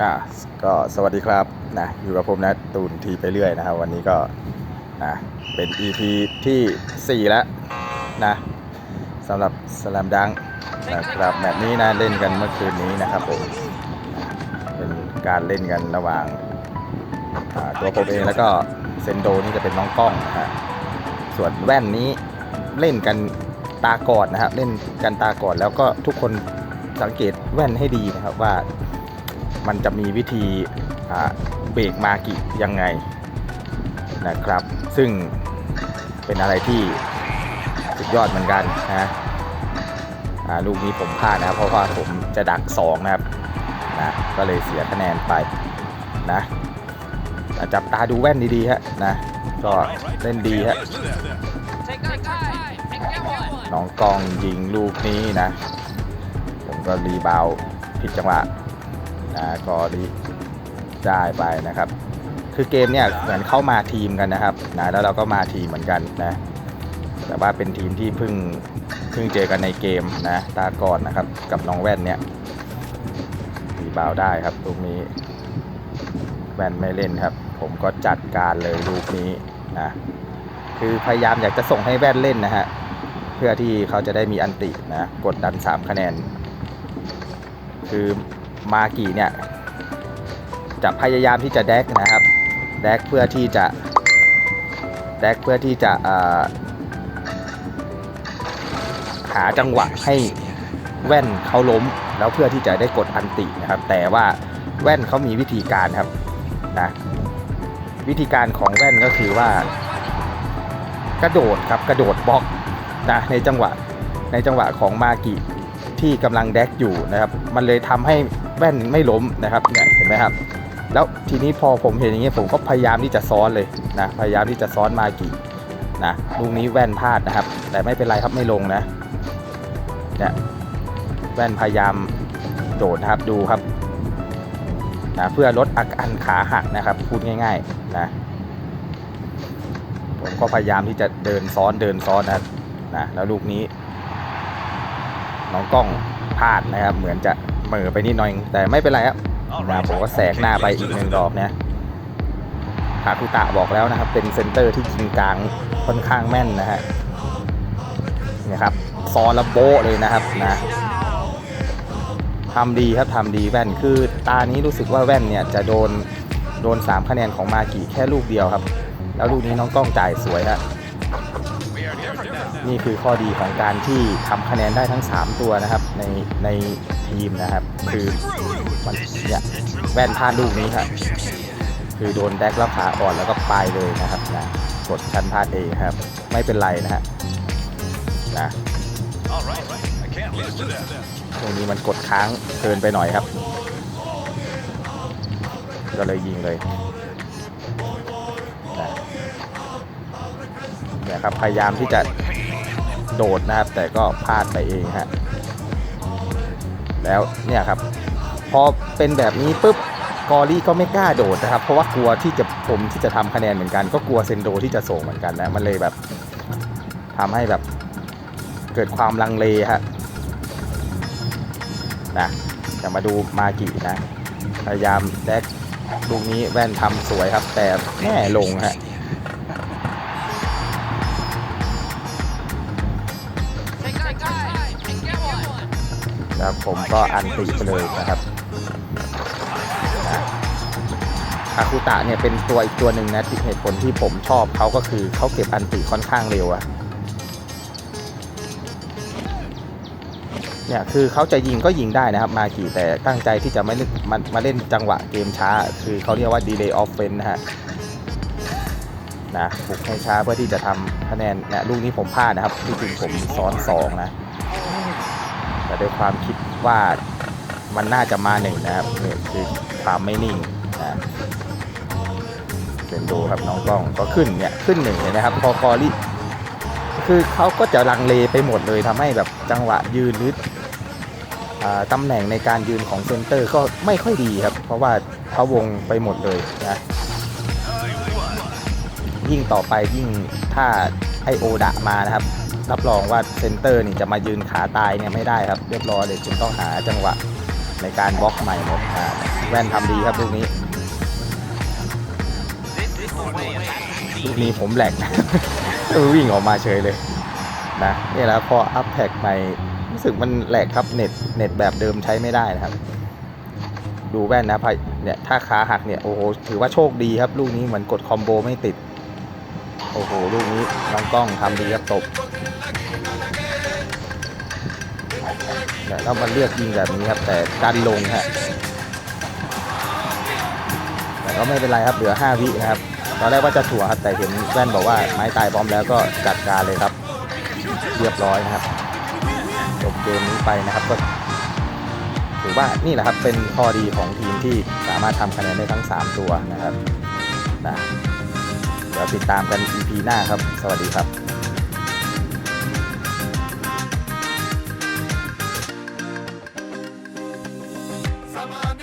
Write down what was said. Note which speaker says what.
Speaker 1: อ่าก็สวัสดีครับนะอยู่กับผมนะตูนทีไปเรื่อยนะครับ วันนี้ก็นะเป็น EP ที่ 4 แล้วนะสำหรับสลามดังนะครับแบบนี้นะเล่นกันเมื่อคืนนี้นะครับผมเป็นการเล่นกันระหว่างตัวผมเองแล้วก็เซนโดนี่จะเป็นน้องกล้องนะฮะส่วนแว่นนี้เล่นกันตากอนนะครับเล่นกันตากอนแล้วก็ทุกคนสังเกตแว่นให้ดีนะครับว่า มันจะมีวิธีเบรกมากิยังไงนะครับ ซึ่งเป็นอะไรที่สุดยอดเหมือนกันนะลูกนี้ผมพลาดนะครับเพราะว่าผมจะดัก 2 นะครับนะก็เลยเสียคะแนนไปนะจับตาดูแว่นดีๆฮะนะก็เล่นดีฮะน้องกองยิงลูกนี้นะ ผมก็รีบาวผิดจังหวะ นะก็รีได้ไปนะครับ คือเกมเนี่ยเหมือนเข้ามาทีมกันนะครับนะแล้วเราก็มาทีมเหมือนกันนะ แต่ว่าเป็นทีมที่เพิ่งเพิ่งเจอกันในเกมนะตาก่อนนะครับ กับน้องแว่นเนี่ยรีบาวได้ครับลูกนี้แว่นไม่เล่นครับ ผมก็จัดการเลยลูกนี้นะคือพยายามอยากจะส่งให้แว่นเล่นนะฮะเพื่อที่เขาจะได้มีอันตินะกดดัน 3 คะแนน คือ มากี่เนี่ยจะพยายามที่จะแดกนะครับ แดกเพื่อที่จะ แดกเพื่อที่จะหาจังหวะให้แว่นเขาล้ม แล้วเพื่อที่จะได้กดอันตินะครับ แต่ว่าแว่นเขามีวิธีการครับนะวิธีการของแว่นก็คือว่า กระโดดครับกระโดดบล็อกนะในจังหวะในจังหวะของมากิที่กำลังแดกอยู่นะครับ มันเลยทำให้ แว่นไม่ล้มนะครับเนี่ยเห็นไหมครับ แล้วทีนี้พอผมเห็นอย่างเงี้ยผมก็พยายามที่จะซ้อนเลยนะพยายามที่จะซ้อนมากินะลูกนี้แว่นพลาดนะครับ แต่ไม่เป็นไรครับไม่ลงนะเนี่ยแว่นพยายามโดดนะครับดูครับนะเพื่อลดอาการขาหักนะครับ พูดง่ายๆนะผมก็พยายามที่จะเดินซ้อนเดินซ้อนนะนะแล้วลูกนี้ น้องกล้องพลาดนะครับ เหมือนจะ เหม่อไปนิดหน่อย แต่ไม่เป็นไรครับนะผมก็แสกหน้าไปอีกหนึ่งดอกนะฮาคุตะบอกแล้วนะครับ เป็นเซนเตอร์ที่ยิงกลางค่อนข้างแม่นนะฮะเนี่ยครับซ้อนระโบะเลยนะครับนะทำดีครับทำดีแว่นคือตานี้รู้สึกว่าแว่นเนี่ยจะโดนโดน 3 คะแนนของมากิแค่ลูกเดียวครับ แล้วลูกนี้น้องกล้องจ่ายสวยฮะ นี่คือข้อดีของการที่ทำคะแนนได้ทั้ง 3 ตัวนะครับ ในในทีมนะครับ คือมันเนี่ยแว่นพลาดลูกนี้ครับคือโดนแดกแล้วขาอ่อนแล้วก็ไปเลยนะครับนะกดชั้นพลาดเองครับ ไม่เป็นไรนะฮะนะตรงนี้มันกดค้างเกินไปหน่อยครับ ก็เลยยิงเลย นี่ยครับ พยายามที่จะโดดนะครับ แต่ก็พลาดไปเองฮะแล้วเนี่ยครับ พอเป็นแบบนี้ปุ๊บกอรี่ก็ไม่กล้าโดดนะครับ เพราะว่ากลัวที่จะผมที่จะทำคะแนนเหมือนกัน ก็กลัวเซนโดที่จะส่งเหมือนกันนะมันเลยแบบทำให้แบบเกิดความลังเลฮะนะจะมาดูมากินะ พยายามแดกลูกนี้แว่นทำสวยครับ แต่แม่ลงฮะ แล้วผมก็อันติไปเลยนะครับนะอาคุตะเนี่ยเป็นตัวอีกตัวหนึ่งนะที่เหตุผลที่ผมชอบเขาก็คือเขาเก็บอันติค่อนข้างเร็วอะเนี่ยคือเขาจะยิงก็ยิงได้นะครับ มากี่แต่ตั้งใจที่จะไม่เล่นมามาเล่นจังหวะเกมช้า คือเขาเรียกว่า delay offense นะฮะนะบุกให้ช้าเพื่อที่จะทำคะแนนเนี่ยลูกนี้ผมพลาดนะครับที่จริงผมซ้อนสองนะ แต่ด้วยความคิดว่ามันน่าจะมาหนึ่งนะครับนี่คือความไม่นิ่งนะเป็นดูครับน้องกล้องก็ขึ้นเนี่ยขึ้นหนึ่งเลยนะครับ พอกอรี่คือเขาก็จะลังเลไปหมดเลยทำให้แบบจังหวะยืนหรือตำแหน่งในการยืนของเซนเตอร์ก็ไม่ค่อยดีครับ เพราะว่าเขาวงไปหมดเลยนะยิ่งต่อไปยิ่งถ้าไอโอดะมานะครับ รับรองว่าเซนเตอร์นี่จะมายืนขาตายเนี่ยไม่ได้ครับ เรียบร้อยเลยคุณต้องหาจังหวะในการบล็อกใหม่หมดนะรว่นทำดีครับลูกนี้ลูกนี้ผมแหลกเออวิ่งออกมาเฉยเลยนะนี่แหล้วพออัพแท็กใหม่รู้สึกมันแหลกครับเน็ตเน็ตแบบเดิมใช้ไม่ได้นะครับ ดูแว่นนะพายเนี่ยถ้าขาหักเนี่ยโอ้โหถือว่าโชคดีครับ ลูกนี้เหมือนกดคอมโบไม่ติด โอ้โห ลูกนี้น้องกล้องทำดีครับตบ เนี่ยแล้วมันเลือกยิงแบบนี้ครับ แต่ดันลงฮะแต่ก็ไม่เป็นไรครับเหลือ 5 วินะครับตอนแรกว่าจะถั่วครับแต่เห็นแว่นบอกว่าไม้ตายพร้อมแล้วก็จัดการเลยครับ เรียบร้อยนะครับจบเกมนี้ไปนะครับก็ถือว่านี่แหละครับเป็นข้อดีของทีมที่สามารถทำคะแนนได้ทั้ง 3 ตัวนะครับนะเดี๋ยวติดตามกัน EP หน้าครับ สวัสดีครับ